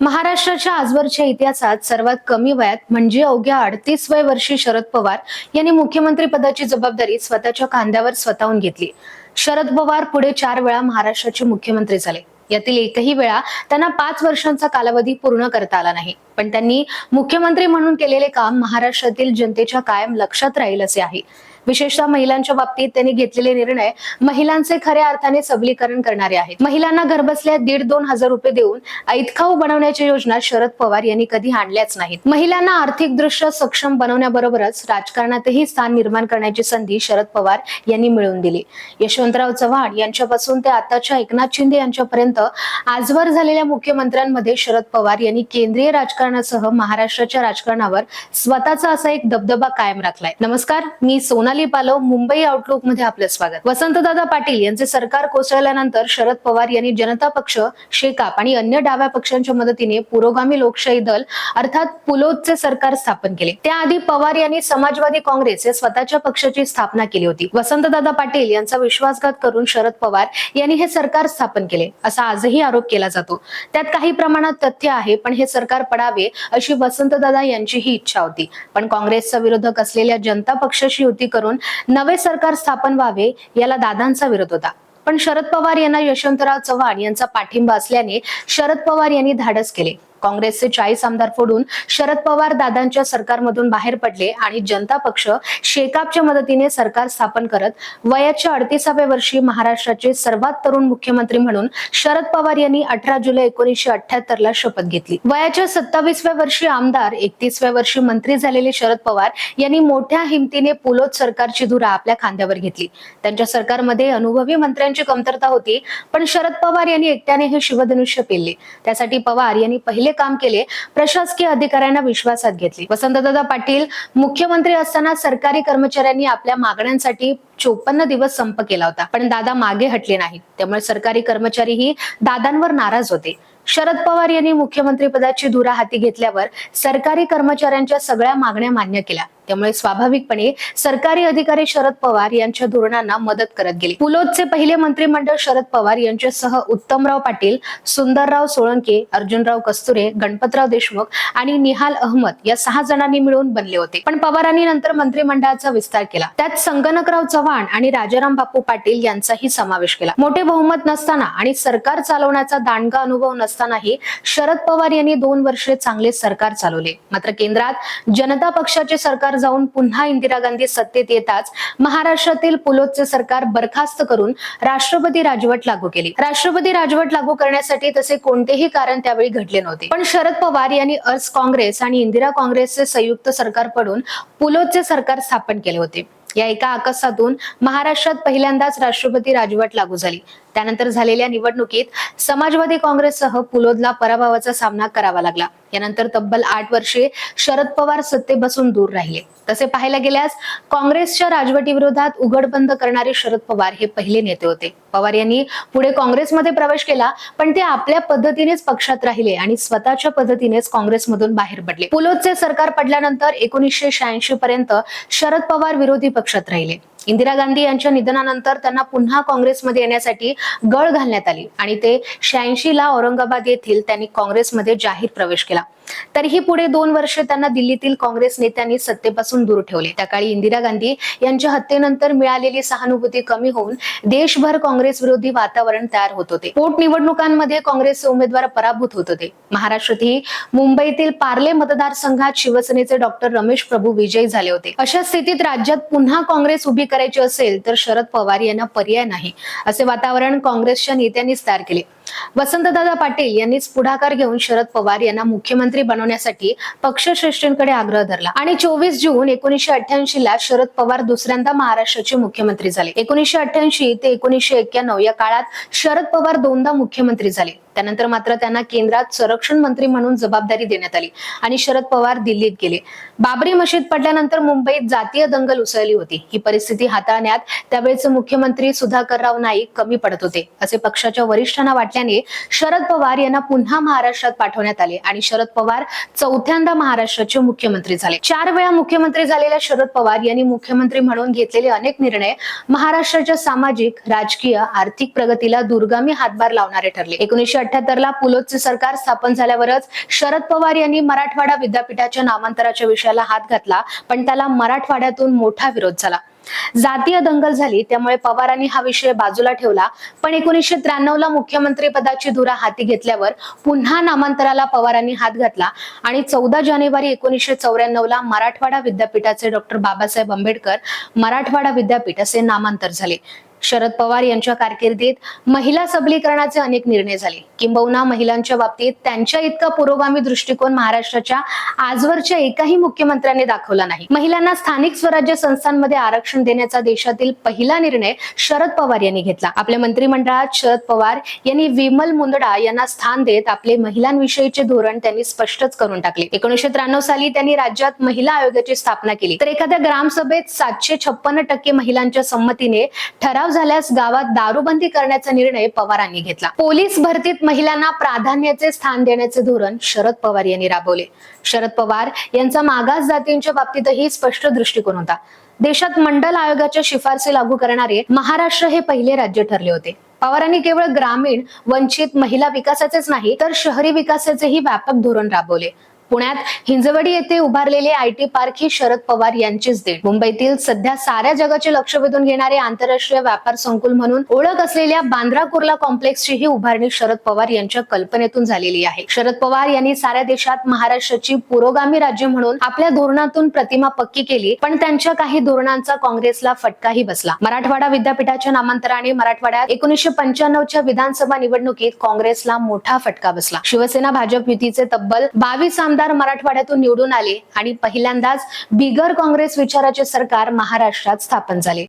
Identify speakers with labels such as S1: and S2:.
S1: महाराष्ट्राच्या आजवरच्या इतिहासात सर्वात कमी वयात म्हणजे अवघ्या अडतीस वय वर्षी शरद पवार यांनी मुख्यमंत्री पदाची जबाबदारी स्वतःच्या खांद्यावर स्वतःहून घेतली. शरद पवार पुढे चार वेळा महाराष्ट्राचे मुख्यमंत्री झाले. यातील एकही वेळा त्यांना पाच वर्षांचा कालावधी पूर्ण करता आला नाही. पण त्यांनी मुख्यमंत्री म्हणून केलेले काम महाराष्ट्रातील जनतेच्या कायम लक्षात राहील असे आहे. विशेषतः महिलांच्या बाबतीत त्यांनी घेतलेले निर्णय महिलांचे खऱ्या अर्थाने सबलीकरण करणारे आहेत. महिलांना घरबसल्या दीड दोन हजार रुपये देऊन ऐतखाऊ बनवण्याची योजना शरद पवार यांनी कधी आणल्याच नाहीत. महिलांना आर्थिकदृष्ट्या सक्षम बनवण्याबरोबरच राजकारणातही स्थान निर्माण करण्याची संधी शरद पवार यांनी मिळवून दिली. यशवंतराव चव्हाण यांच्यापासून ते आताच्या एकनाथ शिंदे यांच्यापर्यंत आजवर झालेल्या मुख्यमंत्र्यांमध्ये शरद पवार यांनी केंद्रीय राजकारण राजकारणासह महाराष्ट्राच्या राजकारणावर स्वतःचा असा एक दबदबा कायम राखलाय. नमस्कार मी सोनाली पालव मुंबई आउटलुकमध्ये आपलं स्वागत. वसंतदादा पाटील यांचे सरकार कोसळल्यानंतर शरद पवार यांनी जनता पक्ष शेकाप आणि अन्य डाव्या पक्षांच्या मदतीने पुरोगामी लोकशाही दल अर्थात पुलोदचे सरकार स्थापन केले. त्याआधी पवार यांनी समाजवादी काँग्रेस या स्वतःच्या पक्षाची स्थापना केली होती. वसंतदादा पाटील यांचा विश्वासघात करून शरद पवार यांनी हे सरकार स्थापन केले असा आजही आरोप केला जातो. त्यात काही प्रमाणात तथ्य आहे पण हे सरकार पडावे अशी वसंतदादा यांचीही इच्छा होती. पण काँग्रेसचा विरोधक असलेल्या जनता पक्षाशी युती करून नवे सरकार स्थापन व्हावे याला दादांचा विरोध होता. पण शरद पवार यांना यशवंतराव चव्हाण यांचा पाठिंबा असल्याने शरद पवार यांनी धाडस केले. काँग्रेसचे चाळीस आमदार फोडून शरद पवार दादांच्या सरकारमधून बाहेर पडले आणि जनता पक्ष शेकापच्या मदतीने सरकार स्थापन करत वयाच्या अडतीसाव्या वर्षी महाराष्ट्राचे सर्वात तरुण मुख्यमंत्री म्हणून शरद पवार यांनी अठरा जुलै एकोणीसशे अठ्याहत्तर ला शपथ घेतली. वयाच्या सत्तावीसव्या वर्षी आमदार एकतीसव्या वर्षी मंत्री झालेले शरद पवार यांनी मोठ्या हिमतीने पुलोद सरकारची धुरा आपल्या खांद्यावर घेतली. त्यांच्या सरकारमध्ये अनुभवी मंत्र्यांची कमतरता होती पण शरद पवार यांनी एकट्याने हे शिवधनुष्य पेलले. त्यासाठी पवार यांनी पहिले काम केले प्रशासकीय अधिकाऱ्यांना विश्वासात घेतले. वसंतदादा पाटील मुख्यमंत्री असताना सरकारी कर्मचाऱ्यांनी आपल्या मागण्यांसाठी चोपन्न दिवस संप केला होता. पण दादा मागे हटले नाही त्यामुळे सरकारी कर्मचारीही दादांवर नाराज होते. शरद पवार यांनी मुख्यमंत्री पदाची धुरा हाती घेतल्यावर सरकारी कर्मचाऱ्यांच्या सगळ्या मागण्या मान्य केल्या. त्यामुळे स्वाभाविकपणे सरकारी अधिकारी शरद पवार यांच्या धोरणांना मदत करत गेले. पुलोदचे पहिले मंत्रिमंडळ शरद पवार यांच्यासह उत्तमराव पाटील सुंदरराव सोळंके अर्जुनराव कस्तुरे गणपतराव देशमुख आणि निहाल अहमद या सहा जणांनी मिळून बनले होते. पण पवारांनी नंतर मंत्रिमंडळाचा विस्तार केला. त्यात संगणकराव चव्हाण आणि राजाराम बापू पाटील यांचाही समावेश केला. मोठे बहुमत नसताना आणि सरकार चालवण्याचा दांडगा अनुभव नसतानाही शरद पवार यांनी दोन वर्षे चांगले सरकार चालवले. मात्र केंद्रात जनता पक्षाचे सरकार जाऊन पुन्हा इंदिरा गांधी सत्तेत येताच महाराष्ट्रातील पुलोदचे सरकार बरखास्त करून राष्ट्रपती राजवट लागू केली. राष्ट्रपती राजवट लागू करण्यासाठी तसे कोणतेही कारण त्यावेळी घडले नव्हते. पण शरद पवार यांनी अर्ज काँग्रेस आणि इंदिरा काँग्रेसचे संयुक्त सरकार पडून पुलोदचे सरकार स्थापन केले होते. या एका आकसातून महाराष्ट्रात पहिल्यांदाच राष्ट्रपती राजवट लागू झाली. त्यानंतर झालेल्या निवडणुकीत समाजवादी काँग्रेससह पुलोदला पराभवाचा सामना करावा लागला. यानंतर तब्बल आठ वर्षे शरद पवार सत्तेपासून दूर राहिले. तसे पाहायला गेल्यास काँग्रेसच्या राजवटीविरोधात उघडबंद करणारे शरद पवार हे पहिले नेते होते. पवार यांनी पुढे काँग्रेसमध्ये प्रवेश केला पण ते आपल्या पद्धतीनेच पक्षात राहिले आणि स्वतःच्या पद्धतीनेच काँग्रेसमधून बाहेर पडले. पुलोदचे सरकार पडल्यानंतर एकोणीसशे शहाऐंशी पर्यंत शरद पवार विरोधी पक्षात राहिले. इंदिरा गांधी यांच्या निधनानंतर त्यांना पुन्हा काँग्रेसमध्ये येण्यासाठी गळ घालण्यात आली आणि ते शहाऐंशी ला औरंगाबाद येथील त्यांनी काँग्रेसमध्ये जाहीर प्रवेश केला. तरीही पुढे दोन वर्ष त्यांना दिल्लीतील काँग्रेस नेत्यांनी सत्तेपासून दूर ठेवले. त्या काळी इंदिरा गांधी यांच्या हत्येनंतर मिळालेली सहानुभूती कमी होऊन देशभर काँग्रेस विरोधी वातावरण तयार होत होते. पोटनिवडणुकांमध्ये काँग्रेसचे उमेदवार पराभूत होत होते. महाराष्ट्रातही मुंबईतील पार्ले मतदारसंघात शिवसेनेचे डॉक्टर रमेश प्रभू विजयी झाले होते. अशा स्थितीत राज्यात पुन्हा काँग्रेस उभी करायची असेल तर शरद पवार यांना पर्याय नाही असे वातावरण काँग्रेसच्या नेत्यांनीच तयार केले. वसंतदादा पाटील यांनीच पुढाकार घेऊन शरद पवार यांना मुख्यमंत्री बनवण्यासाठी पक्षश्रेष्ठींकडे आग्रह धरला. आणि चोवीस जून एकोणीसशे अठ्ठ्याऐंशी ला शरद पवार दुसऱ्यांदा महाराष्ट्राचे मुख्यमंत्री झाले. एकोणीसशे अठ्ठ्याऐंशी ते एकोणीसशे एक्क्याण्णव या काळात शरद पवार दोनदा मुख्यमंत्री झाले. त्यानंतर मात्र त्यांना केंद्रात संरक्षण मंत्री म्हणून जबाबदारी देण्यात आली आणि शरद पवार दिल्लीत गेले. बाबरी मशीद पडल्यानंतर मुंबईत जातीय दंगल उसळली होती. ही परिस्थिती हाताळण्यात त्यावेळेचे मुख्यमंत्री सुधाकरराव नाईक कमी पडत होते. असे पक्षाच्या वरिष्ठांना वाटल्याने शरद पवार यांना पुन्हा महाराष्ट्रात पाठवण्यात आले आणि शरद पवार चौथ्यांदा महाराष्ट्राचे मुख्यमंत्री झाले. चार वेळा मुख्यमंत्री झालेल्या शरद पवार यांनी मुख्यमंत्री म्हणून घेतलेले अनेक निर्णय महाराष्ट्राच्या सामाजिक राजकीय आर्थिक प्रगतीला दुर्गामी हातभार लावणारे ठरले. एकोणीसशे अठ्याहत्तर ला सरकार स्थापन झाल्यावरच शरद पवार यांनी मराठवाडा विद्यापीठाच्या नामांतराच्या विषयाला हात घातला पण त्याला मराठवाड्यातून मोठा विरोध झाला. जातीय दंगल झाली त्यामुळे पवारांनी हा विषय बाजूला ठेवला पण एकोणीसशे त्र्याण्णव ला मुख्यमंत्री पदाची धुरा हाती घेतल्यावर पुन्हा नामांतराला पवारांनी हात घातला आणि चौदा जानेवारी एकोणीसशे चौऱ्याण्णव ला मराठवाडा विद्यापीठाचे डॉक्टर बाबासाहेब आंबेडकर मराठवाडा विद्यापीठ असे नामांतर झाले. शरद पवार यांच्या कारकिर्दीत महिला सबलीकरणाचे अनेक निर्णय झाले. किंबहुना महिलांच्या बाबतीत त्यांच्या इतका पुरोगामी दृष्टिकोन महाराष्ट्राच्या आजवरच्या एकाही मुख्यमंत्र्यांनी दाखवला नाही. महिलांना स्थानिक स्वराज्य संस्थांमध्ये आरक्षण देण्याचा देशातील पहिला निर्णय शरद पवार यांनी घेतला. आपल्या मंत्रिमंडळात शरद पवार यांनी विमल मुंदडा यांना स्थान देत आपले महिलांविषयीचे धोरण त्यांनी स्पष्टच करून टाकले. एकोणीशे त्र्याण्णव साली त्यांनी राज्यात महिला आयोगाची स्थापना केली. तर एखाद्या ग्रामसभेत सातशे छप्पन्न टक्के महिलांच्या संमतीने ठराव सराव झाल्यास गावात दारूबंदी करण्याचा निर्णय पवारांनी घेतला. पोलीस भरतीत महिलांना प्राधान्याचे स्थान देण्याचे धोरण शरद पवार यांनी राबवले. शरद पवार यांचा मागास जातींच्या बाबतीतही स्पष्ट दृष्टिकोन होता. देशात मंडल आयोगाच्या शिफारसी लागू करणारे महाराष्ट्र हे पहिले राज्य ठरले होते. पवारांनी केवळ ग्रामीण वंचित महिला विकासाचेच नाही तर शहरी विकासाचेही व्यापक धोरण राबवले. पुण्यात हिंजवडी येथे उभारलेले आय टी पार्क ही शरद पवार यांचीच देण. मुंबईतील सध्या साऱ्या जगाचे लक्ष वेधून घेणारे आंतरराष्ट्रीय व्यापार संकुल म्हणून ओळख असलेल्या बांद्रा कुर्ला कॉम्प्लेक्सची ही उभारणी शरद पवार यांच्या कल्पनेतून झालेली आहे. शरद पवार यांनी साऱ्या देशात महाराष्ट्राची पुरोगामी राज्य म्हणून आपल्या धोरणातून प्रतिमा पक्की केली पण त्यांच्या काही धोरणांचा काँग्रेसला फटकाही बसला. मराठवाडा विद्यापीठाच्या नामांतराने मराठवाड्यात एकोणीसशे पंच्याण्णवच्या विधानसभा निवडणुकीत काँग्रेसला मोठा फटका बसला. शिवसेना भाजप युतीचे तब्बल बावीस आमदार मराठवाड्यातून निवडून आले आणि पहिल्यांदाच बिगर काँग्रेस विचाराचे सरकार महाराष्ट्रात स्थापन झाले.